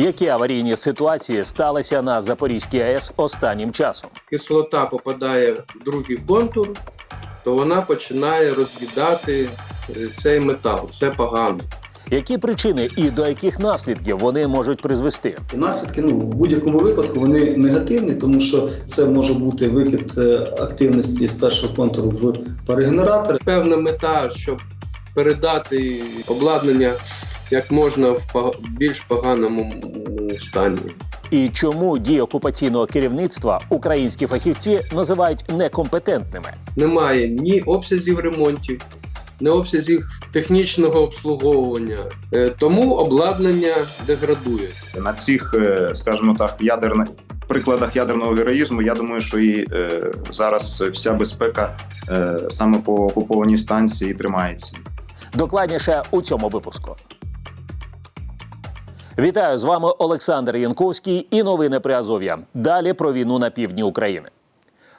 Які аварійні ситуації сталися на Запорізькій АЕС останнім часом? кислота попадає в другий контур, то вона починає роз'їдати е, цей метал. Це погано. Які причини і до яких наслідків вони можуть призвести? І наслідки ну, в будь-якому випадку вони негативні, тому що це може бути викид е, активності з першого контуру в парогенератор. Певна мета, щоб передати обладнання як можна в більш поганому стані. І чому дії окупаційного керівництва українські фахівці називають некомпетентними? Немає ні обсязів ремонтів, ні обсязів технічного обслуговування. Е, Тому обладнання деградує. на цих, е, скажімо так, ядерних прикладах ядерного героїзму, я думаю, що і е, зараз вся безпека е, саме по окупованій станції тримається. Докладніше у цьому випуску. Вітаю з вами Олександр Янковський і новини при Азов'я. Далі про війну на півдні України.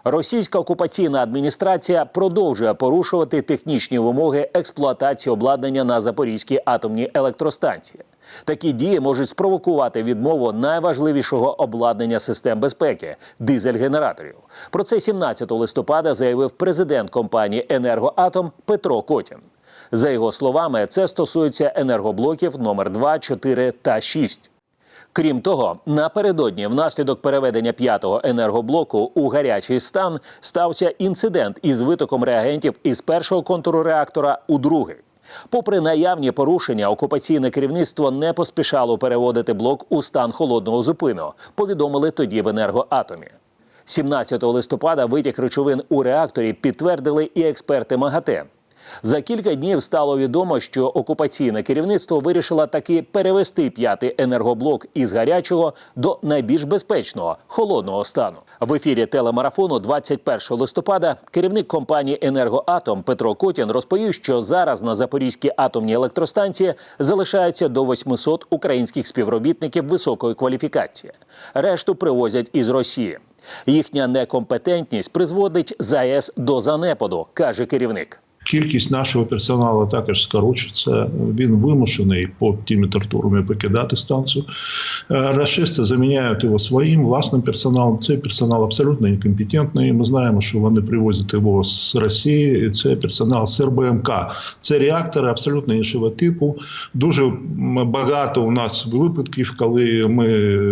Російська окупаційна адміністрація продовжує порушувати технічні вимоги експлуатації обладнання на Запорізькій атомній електростанції. Такі дії можуть спровокувати відмову найважливішого обладнання систем безпеки дизель-генераторів. Про це 17 листопада заявив президент компанії Енергоатом Петро Котін. За його словами, це стосується енергоблоків номер 2, 4 та 6. Крім того, напередодні, внаслідок переведення п'ятого енергоблоку у гарячий стан, стався інцидент із витоком реагентів із першого контуру реактора у другий. Попри наявні порушення, окупаційне керівництво не поспішало переводити блок у стан холодного зупину. Повідомили тоді в енергоатомі. 17 листопада витік речовин у реакторі підтвердили і експерти МАГАТЕ. За кілька днів стало відомо, що окупаційне керівництво вирішило таки перевести п'ятий енергоблок із гарячого до найбільш безпечного холодного стану. В ефірі телемарафону 21 листопада керівник компанії Енергоатом Петро Котін розповів, що зараз на Запорізькій атомній електростанції залишається до 800 українських співробітників високої кваліфікації. Решту привозять із Росії. Їхня некомпетентність призводить ЗАЕС до занепаду, каже керівник. Кількість нашого персоналу також скорочується. Він вимушений по температурами покидати станцію. Е, Рашисти заміняють його своїм власним персоналом. Цей персонал абсолютно некомпетентний. Ми знаємо, що вони привозять його з Росії. Це персонал з РБМК. Це реактори абсолютно іншого типу. Дуже багато у нас випадків, коли ми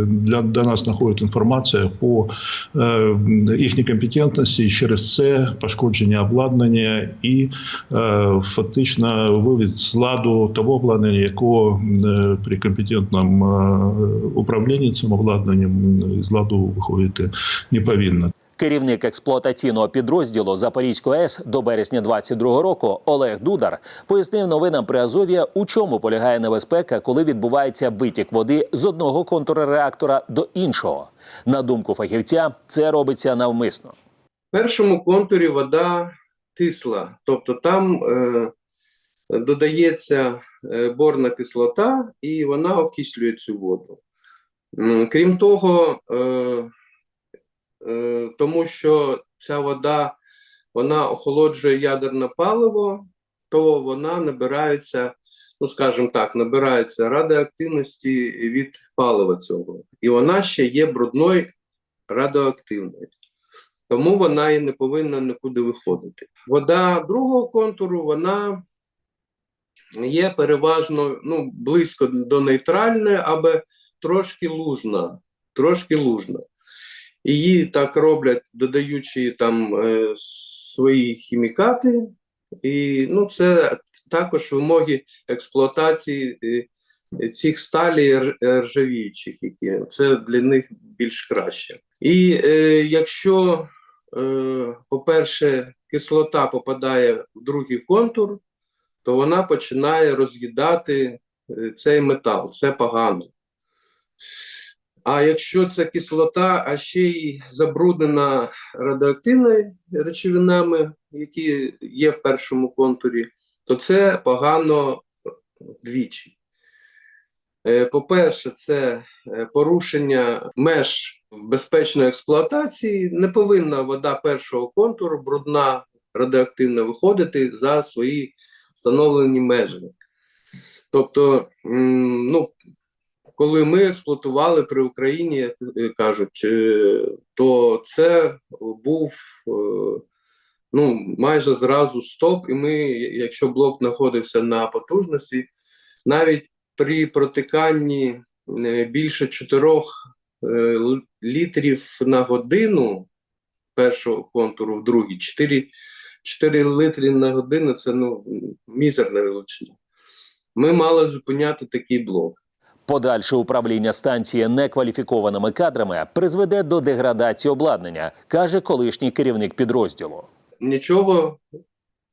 для до нас знаходить інформація по е, їхній компетентності, і через це пошкодження обладнання і фактично вивід з ладу того обладнання, якого е, при компетентному е, управлінні цим обладнанням з ладу виходити не повинно. Керівник експлуатаційного підрозділу Запорізької АЕС до березня 22 року Олег Дудар пояснив новинам при Азов'я, у чому полягає небезпека, коли відбувається витік води з одного контура реактора до іншого. На думку фахівця, це робиться навмисно. В першому контурі вода кисла, тобто там е, додається е, борна кислота, і вона окислює цю воду. Крім того, е, е, тому що ця вода вона охолоджує ядерне паливо, то вона набирається, ну скажімо так, набирається радіоактивності від палива цього. І вона ще є брудною радіоактивною. Тому вона і не повинна нікуди виходити. Вода другого контуру вона є переважно ну, близько до нейтральної, або трошки лужна. Трошки лужна. Її так роблять, додаючи там е, свої хімікати, і ну, це також вимоги експлуатації е, цих сталі ржавіючих, які це для них більш краще. І е, якщо, е, по-перше, кислота попадає в другий контур, то вона починає роз'їдати е, цей метал. Це погано. А якщо це кислота, а ще й забруднена радіоактивними речовинами, які є в першому контурі, то це погано двічі. Е, По-перше, це е, порушення меж безпечної експлуатації. Не повинна вода першого контуру, брудна, радіоактивна, виходити за свої встановлені межі. Тобто, ну, коли ми експлуатували при Україні, кажуть, е, то це був е, ну, майже зразу стоп, і ми, якщо блок знаходився на потужності, навіть при протиканні е, більше 4 л- літрів на годину першого контуру в другий, 4, 4 літри на годину це ну, мізерна величина. Ми мали зупиняти такий блок. Подальше управління станції некваліфікованими кадрами призведе до деградації обладнання, каже колишній керівник підрозділу. нічого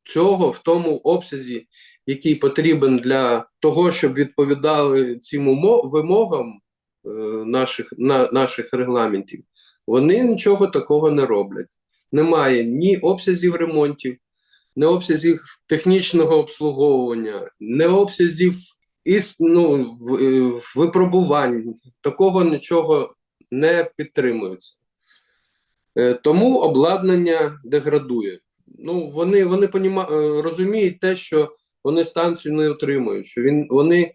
цього в тому обсязі, який потрібен для того, щоб відповідали цим вимогам е, наших, на, наших регламентів, вони нічого такого не роблять. Немає ні обсязів ремонтів, ні обсязів технічного обслуговування, ні обсязів іс, ну, е, випробувань. Такого нічого не підтримується. Е, Тому обладнання деградує. Ну, вони, вони е, розуміють те, що вони станцію не утримують, що він, вони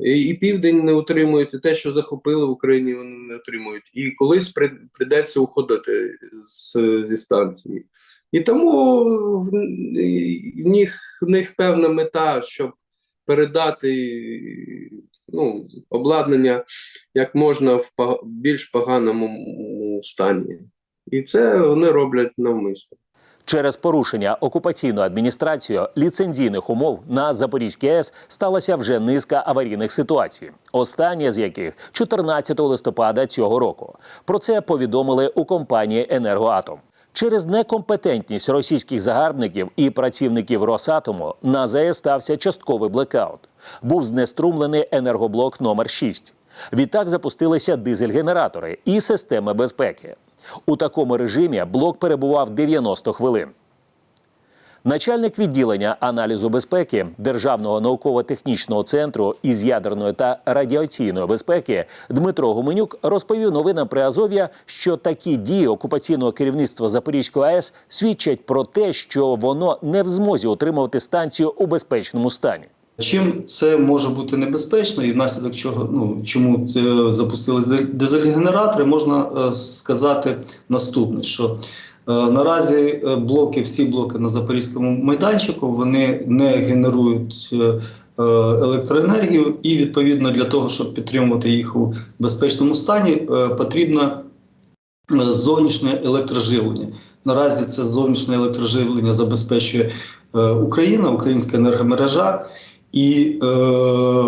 і південь не утримують, і те, що захопили в Україні, вони не утримують. І колись при, прийдеться уходити з, зі станції. І тому в, в, них, в них певна мета, щоб передати ну, обладнання як можна в більш поганому стані. І це вони роблять навмисно. Через порушення окупаційною адміністрацією ліцензійних умов на Запорізькій АЕС сталася вже низка аварійних ситуацій. Остання з яких 14 листопада цього року. Про це повідомили у компанії Енергоатом. Через некомпетентність російських загарбників і працівників Росатому на ЗАЕС стався частковий блекаут. Був знеструмлений енергоблок номер 6 Відтак запустилися дизель-генератори і системи безпеки. У такому режимі блок перебував 90 хвилин. Начальник відділення аналізу безпеки Державного науково-технічного центру із ядерної та радіаційної безпеки Дмитро Гуменюк розповів новинам Приазов'я, що такі дії окупаційного керівництва Запорізької АЕС свідчать про те, що воно не в змозі утримувати станцію у безпечному стані. Чим це може бути небезпечно, і внаслідок чого ну чому це запустились дизель-генератори, можна е, сказати наступне: що е, наразі е, блоки, всі блоки на запорізькому майданчику, вони не генерують. Електроенергію, і відповідно для того, щоб підтримувати їх у безпечному стані, потрібно зовнішнє електроживлення. Наразі це зовнішнє електроживлення забезпечує Україна, українська енергомережа. І е,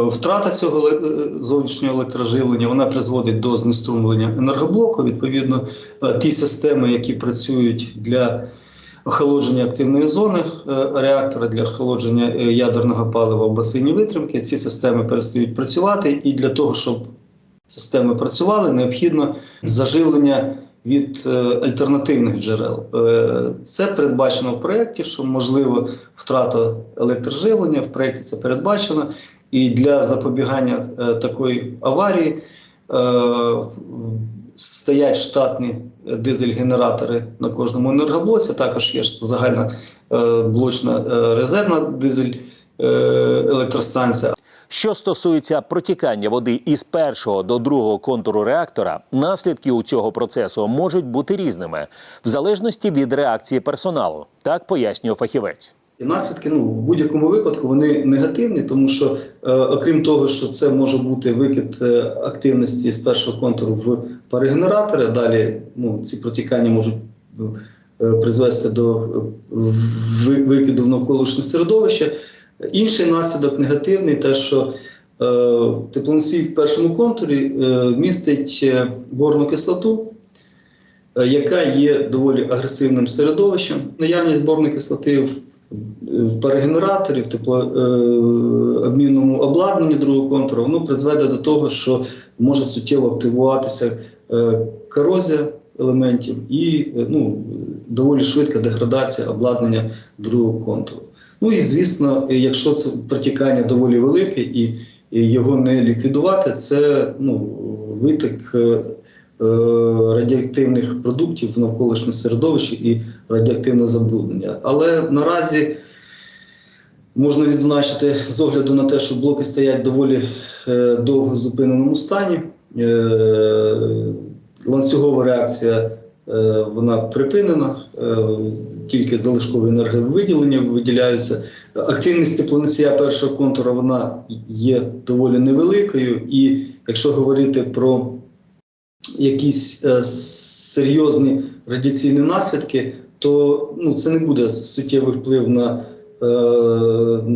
втрата цього е, зовнішнього електроживлення вона призводить до знеструмлення енергоблоку. Відповідно, е, ті системи, які працюють для охолодження активної зони е, реактора для охолодження ядерного палива в басейні витримки, ці системи перестають працювати. І для того, щоб системи працювали, необхідно заживлення від е, альтернативних джерел. Е, це передбачено в проєкті, що можливо втрата електроживлення. В проєкті це передбачено. І для запобігання е, такої аварії стоять штатні дизель-генератори на кожному енергоблоці. Також є загальна блочна резервна дизель електростанція. Що стосується протікання води із першого до другого контуру реактора, наслідки у цього процесу можуть бути різними в залежності від реакції персоналу, так пояснює фахівець. І наслідки ну, в будь-якому випадку вони негативні, тому що, е, окрім того, що це може бути викид е, активності з першого контуру в парогенератори, далі ну, ці протікання можуть е, призвести до е, викиду в навколишнє середовище. Інший наслідок негативний, те, що е, теплоносій в першому контурі е, містить е, борну кислоту, яка є доволі агресивним середовищем. Наявність борної кислоти в, в парогенераторі, в теплообмінному обладнанні другого контуру, воно призведе до того, що може суттєво активуватися корозія елементів і е, ну, доволі швидка деградація обладнання другого контуру. Ну і звісно, якщо це протікання доволі велике і, його не ліквідувати, це ну, витик. е, е, Радіоактивних продуктів в навколишнє середовище і радіоактивне забруднення. Але наразі Можна відзначити з огляду на те, що блоки стоять доволі довго в зупиненому стані. Ланцюгова реакція е, вона припинена, е, тільки залишкові енерговиділення виділяються. Активність теплоносія першого контура вона є доволі невеликою, і якщо говорити про якісь е, серйозні радіаційні наслідки, то ну, це не буде суттєвий вплив на е,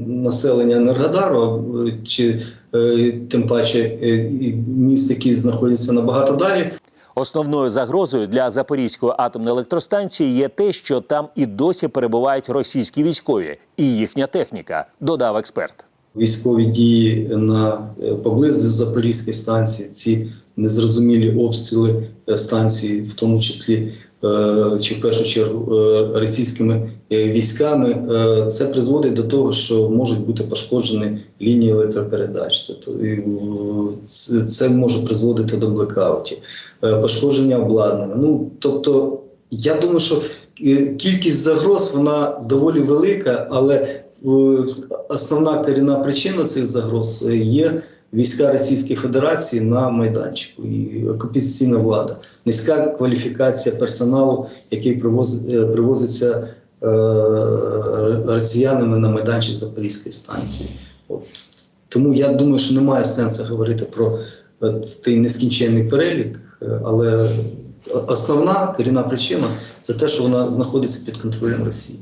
населення Енергодару чи е, тим паче е, міст, які знаходяться набагато далі. Основною загрозою для Запорізької атомної електростанції є те, що там і досі перебувають російські військові і їхня техніка, додав експерт. Військові дії на е, поблизу Запорізької станції, ці незрозумілі обстріли е, станції, в тому числі е, чи в першу чергу російськими військами, це призводить до того, що можуть бути пошкоджені лінії електропередач. Це, може призводити до блекаутів, е, пошкодження обладнання. Ну тобто, я думаю, що е, кількість загроз вона доволі велика, але е, основна корінна причина цих загроз є війська Російської Федерації на майданчику і окупаційна влада, низька кваліфікація персоналу, який привоз- привозиться росіянами на майданчик Запорізької станції. От. Тому я думаю, що немає сенсу говорити про е, той нескінченний перелік, е, але основна корінна причина це те, що вона знаходиться під контролем Росії.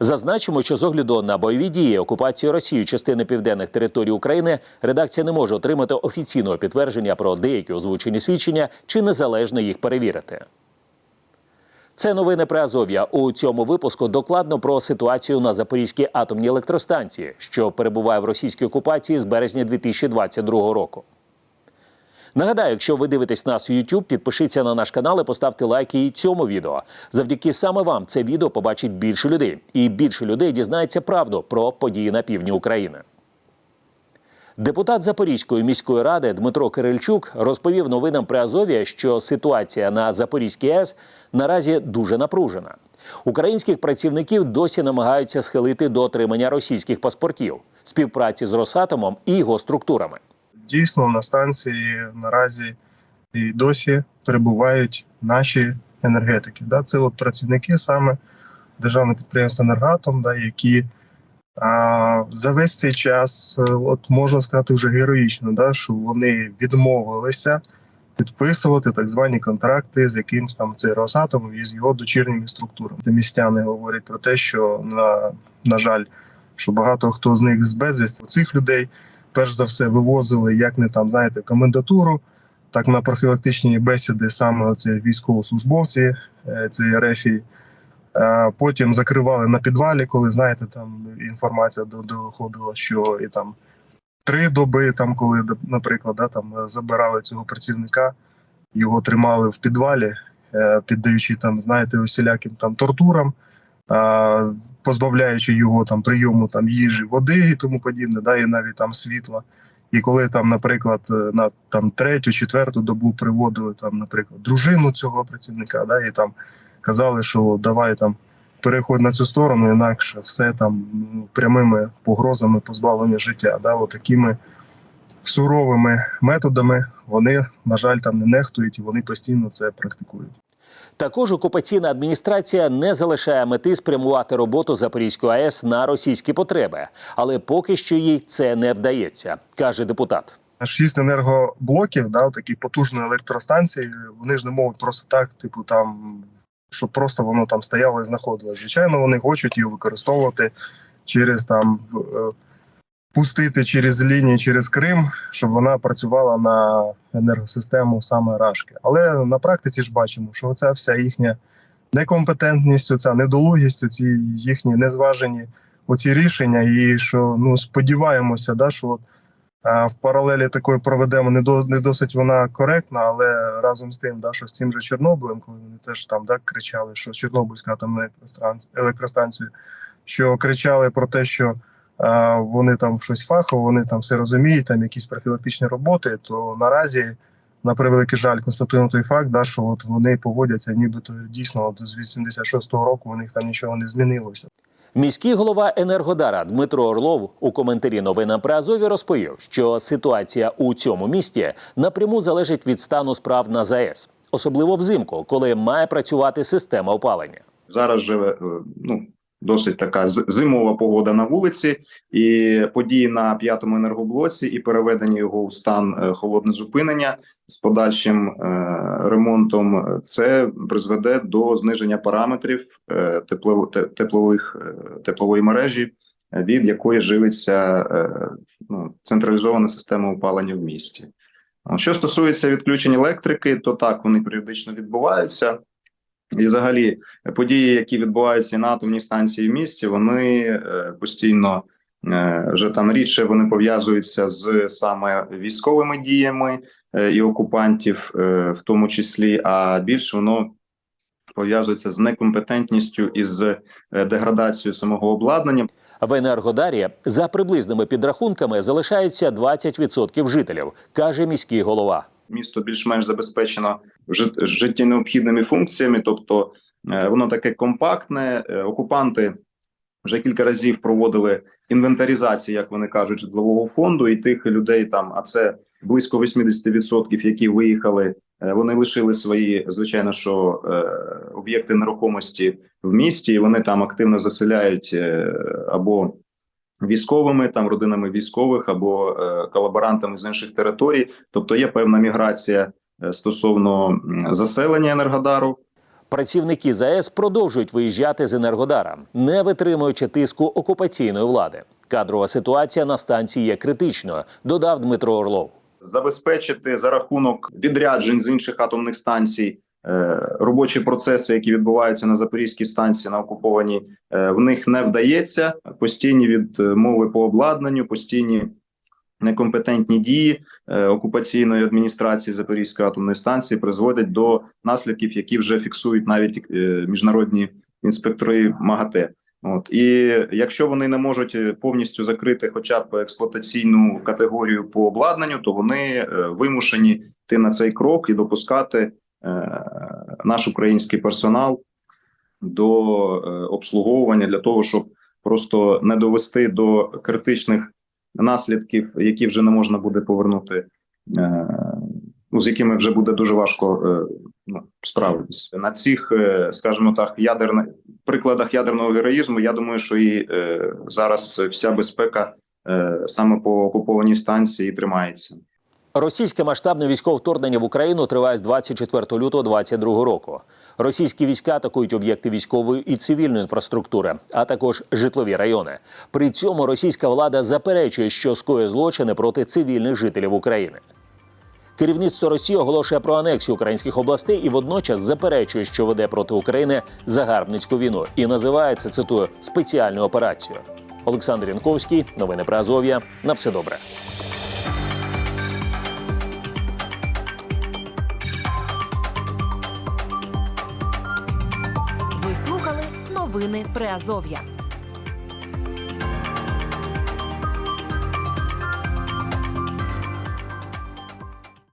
Зазначимо, що з огляду на бойові дії окупації Росією частини південних територій України редакція не може отримати офіційного підтвердження про деякі озвучені свідчення чи незалежно їх перевірити. Це новини про Азов'я. У цьому випуску докладно про ситуацію на Запорізькій атомній електростанції, що перебуває в російській окупації з березня 2022 року. Нагадаю, якщо ви дивитесь нас у YouTube, підпишіться на наш канал і поставте лайки і цьому відео. Завдяки саме вам це відео побачить більше людей, і більше людей дізнається правду про події на півдні України. Депутат Запорізької міської ради Дмитро Кирильчук розповів новинам при Азов'я, що ситуація на Запорізькій АЕС наразі дуже напружена. Українських працівників досі намагаються схилити до отримання російських паспортів, співпраці з Росатомом і його структурами. дійсно на станції наразі і досі перебувають наші енергетики. Да? Це от працівники саме державного підприємства Енергатом, да, які а, за весь цей час, е, от можна сказати, вже героїчно, да, що вони відмовилися підписувати так звані контракти з якимсь там цей Росатом і з його дочірніми структурами. Містяни говорять про те, що на, на жаль, що багато хто з них з безвісти цих людей перш за все вивозили як не там, знаєте, комендатуру, так на профілактичні бесіди саме оці військовослужбовці е, цієї рефії. Потім закривали на підвалі, коли знаєте, там інформація доходила, що і там три доби, там, коли, наприклад, да, там забирали цього працівника, його тримали в підвалі, е, піддаючи там, знаєте, усіляким там тортурам, позбавляючи його там прийому там їжі, води і тому подібне, да, і навіть там світла. І коли там, наприклад, е, на там третю, четверту добу приводили там, наприклад, дружину цього працівника, да, і там казали, що давай там переходь на цю сторону, інакше все там ну, прямими погрозами позбавлення життя. Да, от такими суровими методами вони, на жаль, там не нехтують і вони постійно це практикують. Також окупаційна адміністрація не залишає мети спрямувати роботу Запорізької АЕС на російські потреби, але поки що їй це не вдається, каже депутат. шість енергоблоків, да, такі потужні електростанції, вони ж не можуть просто так, типу, там, щоб просто воно там стояло і знаходилось. Звичайно, вони хочуть її використовувати через там е, пустити через лінії через Крим, щоб вона працювала на енергосистему саме Рашки. Але на практиці ж бачимо, що оця вся їхня некомпетентність, оця недолугість, оці їхні незважені оці рішення, і що ну сподіваємося, да, що в паралелі такої проведемо не до не досить вона коректна, але разом з тим, да, що з цим же Чорнобилем, коли вони теж там да, кричали, що Чорнобильська електростанція, електростанція, що кричали про те, що а, вони там щось фахово, вони там все розуміють, там якісь профілактичні роботи, то наразі. На превеликий жаль, констатуємо той факт, да, що от вони поводяться, нібито дійсно от з 86-го року у них там нічого не змінилося. Міський голова Енергодара Дмитро Орлов у коментарі новинам при Азові розповів, що ситуація у цьому місті напряму залежить від стану справ на ЗАЕС, особливо взимку, коли має працювати система опалення. Зараз живе ну досить така зимова погода на вулиці, і події на п'ятому енергоблоці і переведення його у стан е, холодне зупинення з подальшим е, ремонтом. е, Це призведе до зниження параметрів тепло, те- теплових теплової мережі, від якої живиться ну, централізована система опалення в місті. Що стосується відключень електрики, то так вони періодично відбуваються. І взагалі події, які відбуваються на атомній станції в місті, вони е, постійно е, вже там рідше вони пов'язуються з саме військовими діями е, і окупантів, в тому числі, а більше воно пов'язується з некомпетентністю і з деградацією самого обладнання. В Енергодарі за приблизними підрахунками залишаються 20% жителів, каже міський голова. Місто більш-менш забезпечено жит- життєнеобхідними функціями, тобто е, воно таке компактне. Е, Окупанти вже кілька разів проводили інвентаризацію, як вони кажуть, житлового фонду, і тих людей там, а це близько 80%, які виїхали. е, Вони лишили свої, звичайно, що об'єкти нерухомості в місті, і вони там активно заселяють або військовими, там родинами військових, або е, колаборантами з інших територій. Тобто є певна міграція е, стосовно заселення Енергодару. Працівники ЗАЕС продовжують виїжджати з Енергодара, не витримуючи тиску окупаційної влади. Кадрова ситуація на станції є критичною, додав Дмитро Орлов. забезпечити за рахунок відряджень з інших атомних станцій робочі процеси, які відбуваються на запорізькій станції на окупованій, е, в них не вдається. Постійні відмови по обладнанню, постійні некомпетентні дії е, окупаційної адміністрації Запорізької атомної станції призводять до наслідків, які вже фіксують навіть е, міжнародні інспектори МАГАТЕ. От і якщо вони не можуть е, повністю закрити, хоча б експлуатаційну категорію по обладнанню, то вони е, вимушені йти на цей крок і допускати е, наш український персонал до е, обслуговування для того, щоб просто не довести до критичних наслідків, які вже не можна буде повернути, е, ну, з якими вже буде дуже важко е, ну, справитися на цих, е, скажімо так, ядерних прикладах ядерного героїзму. Я думаю, що і е, зараз вся безпека е, саме по окупованій станції тримається. Російське масштабне військове вторгнення в Україну триває з 24 лютого 2022 року. Російські війська атакують об'єкти військової і цивільної інфраструктури, а також житлові райони. При цьому російська влада заперечує, що скоює злочини проти цивільних жителів України. Керівництво Росії оголошує про анексію українських областей і водночас заперечує, що веде проти України загарбницьку війну і називає це цитую спеціальною операцією. Олександр Янковський, новини про Азов'я. На все добре. Новини Приазов'я.